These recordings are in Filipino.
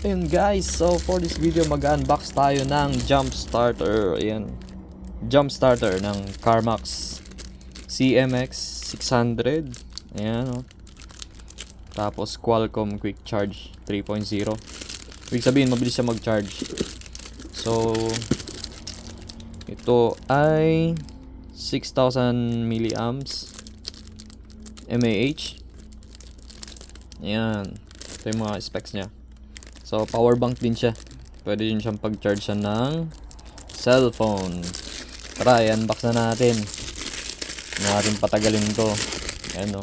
Ayun guys, so for this video mag-unbox tayo ng jump starter. Ayan. Jump starter ng CarMax CMX 600. Ayan oh. Tapos Qualcomm Quick Charge 3.0. Ibig sabihin mabilis siya mag-charge. So ito ay 6,000 milliamps mAh. Ayan. Ito yung mga specs niya. So, power bank din siya. Pwede din siyang pag-charge siya ng cellphone. Tara, i-unbox na natin. Natin patagalin to. Ayan o.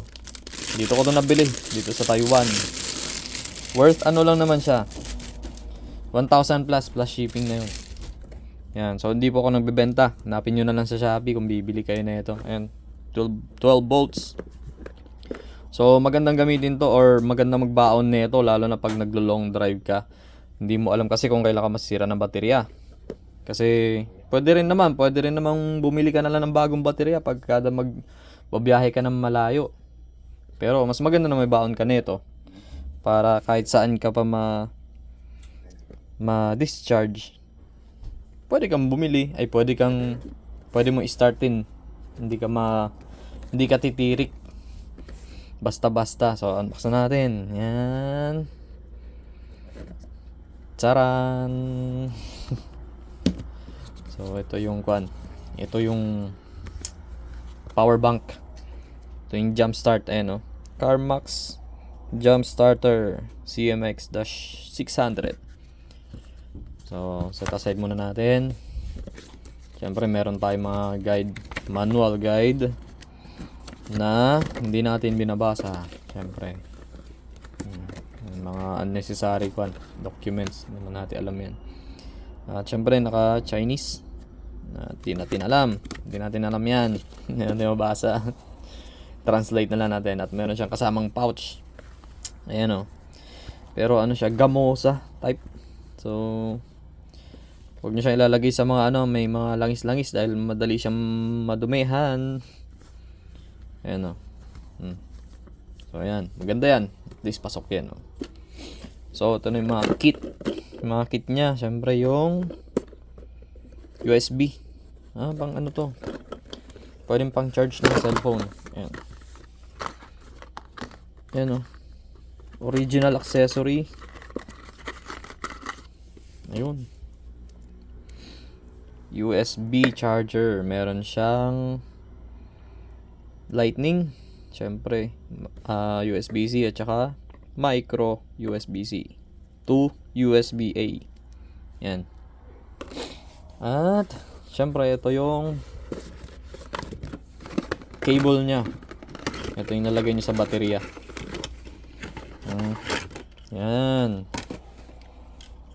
Dito ko to nabili. Dito sa Taiwan. Worth ano lang naman siya. 1,000 plus plus shipping na yun. Yan. So, hindi po ako nagbebenta. Hanapin nyo na lang sa Shopee kung bibili kayo na ito. Ayan. 12, 12 volts. So, magandang gamitin to or magandang magbaon nito lalo na pag naglo-long drive ka. Hindi mo alam kasi kung kailan ka masira ng baterya. Kasi, pwede rin naman, pwede rin namang bumili ka na lang ng bagong baterya pag kada mag babiyahe ka ng malayo. Pero, mas maganda na may baon ka nito. Para kahit saan ka pa ma ma-discharge. Pwede kang bumili, ay pwede kang pwede mo i-startin. Hindi ka ma hindi ka titirik Basta-basta. So, unbox na natin. Yan. Charan! so, ito yung kwan. Ito yung power bank. Ito yung jump start. Ayan, no? CarMax Jump Starter CMX-600. So, set aside muna natin. Siyempre, meron tayong mga guide, manual guide na hindi natin binabasa. Siyempre. Hmm, mga unnecessary kwan, documents. Hindi naman natin alam yan. At siyempre, naka-Chinese. Na di natin alam. Hindi natin alam yan. Hindi natin mabasa. Translate na lang natin. At meron siyang kasamang pouch. Ayan o. Pero ano siya, gamosa type. So, huwag nyo siya ilalagay sa mga ano, may mga langis-langis dahil madali siyang madumihan. Ayan o. Hmm. So, ayan. Maganda yan. At least pasok yan o. So, ito na yung mga kit. Yung mga kit niya, syempre yung USB. Ah, pang ano to? Pwedeng pang charge ng cellphone. Ayan. Ayan o. Original accessory. Ayun. USB charger. Meron siyang lightning. Siyempre, ah, USB-C at saka micro USB-C to USB-A. Yan. At, siyempre, ito yung cable niya. Ito yung nalagay niya sa baterya. Mm. Yan.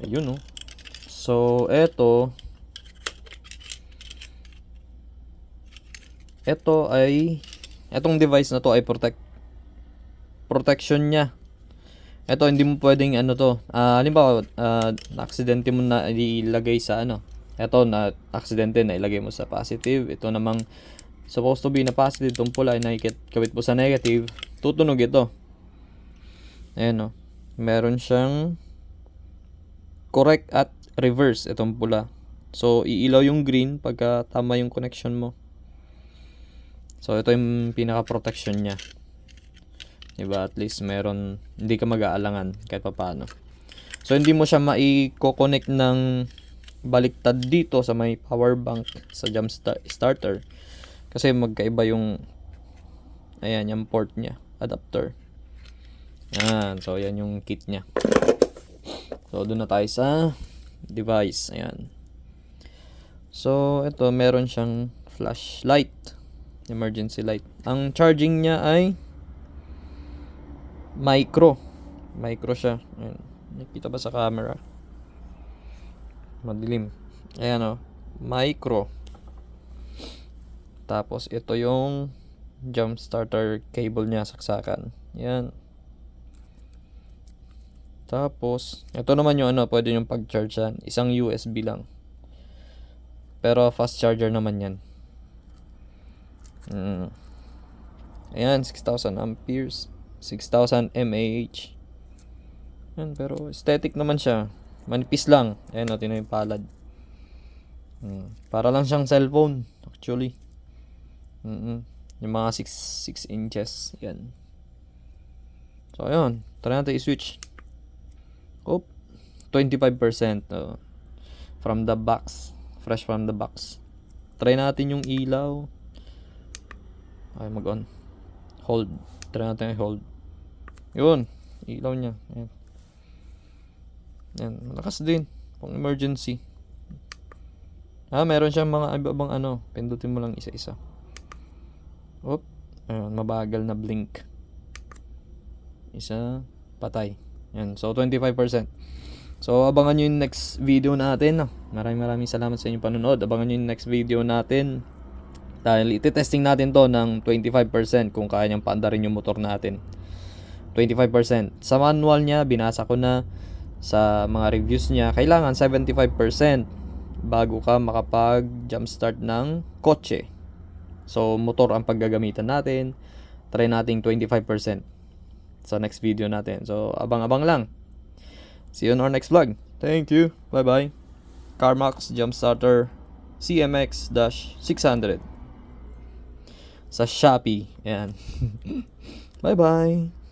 Ayun, oh. So, eto. Ito ay etong device na to ay protect protection niya. Ito hindi mo pwedeng ano to. Ah, halimbawa, uh, aksidente mo na ilagay sa ano. Ito na aksidente na ilagay mo sa positive. Ito namang supposed to be na positive itong pula ay nakikit mo sa negative. Tutunog ito. Ayan o. Meron siyang correct at reverse itong pula. So, iilaw yung green pagka tama yung connection mo. So, ito yung pinaka-protection niya. Diba? At least meron, hindi ka mag-aalangan kahit paano. So, hindi mo siya mai-connect ng baliktad dito sa may power bank sa jump starter. Kasi magkaiba yung, ayan, yung port niya, adapter. Yan. So, yan yung kit niya. So, doon na tayo sa device. Ayan. So, ito, meron siyang flashlight. Emergency light. Ang charging niya ay micro. Micro siya. Ayan. Nakita ba sa camera? Madilim. Ayan o. Micro. Tapos, ito yung jump starter cable niya, saksakan. Yan. Tapos, ito naman yung ano, pwede yung pag-charge yan. Isang USB lang. Pero fast charger naman yan. Mm. Ayan, 6,000 amperes. 6,000 mAh. Yan, pero aesthetic naman siya. Manipis lang. Ayan o, tinan yung palad. Hmm. Para lang siyang cellphone, actually. mm Yung mga 6 6 inches. Yan. So, ayun. Try natin i-switch. Oop. 25%. oh. from the box. Fresh from the box. Try natin yung ilaw. Ay, mag-on. Hold. Try natin hold. Yun. Ilaw niya. Ayan. Yan. Malakas din. Pang emergency. Ah, meron siyang mga ibang ano. Pindutin mo lang isa-isa. Oop. Ayun, mabagal na blink. Isa. Patay. Yan. So, 25%. So, abangan nyo yung next video natin. No? Maraming maraming salamat sa inyong panonood. Abangan nyo yung next video natin. Dahil iti-testing natin to ng 25% kung kaya niyang paandarin yung motor natin. 25%. Sa manual niya, binasa ko na sa mga reviews niya, kailangan 75% bago ka makapag jumpstart ng kotse. So, motor ang paggagamitan natin. Try nating 25% sa next video natin. So, abang-abang lang. See you on our next vlog. Thank you. Bye-bye. CarMax Jumpstarter CMX-600 sa Shopee. Ayan. Bye-bye.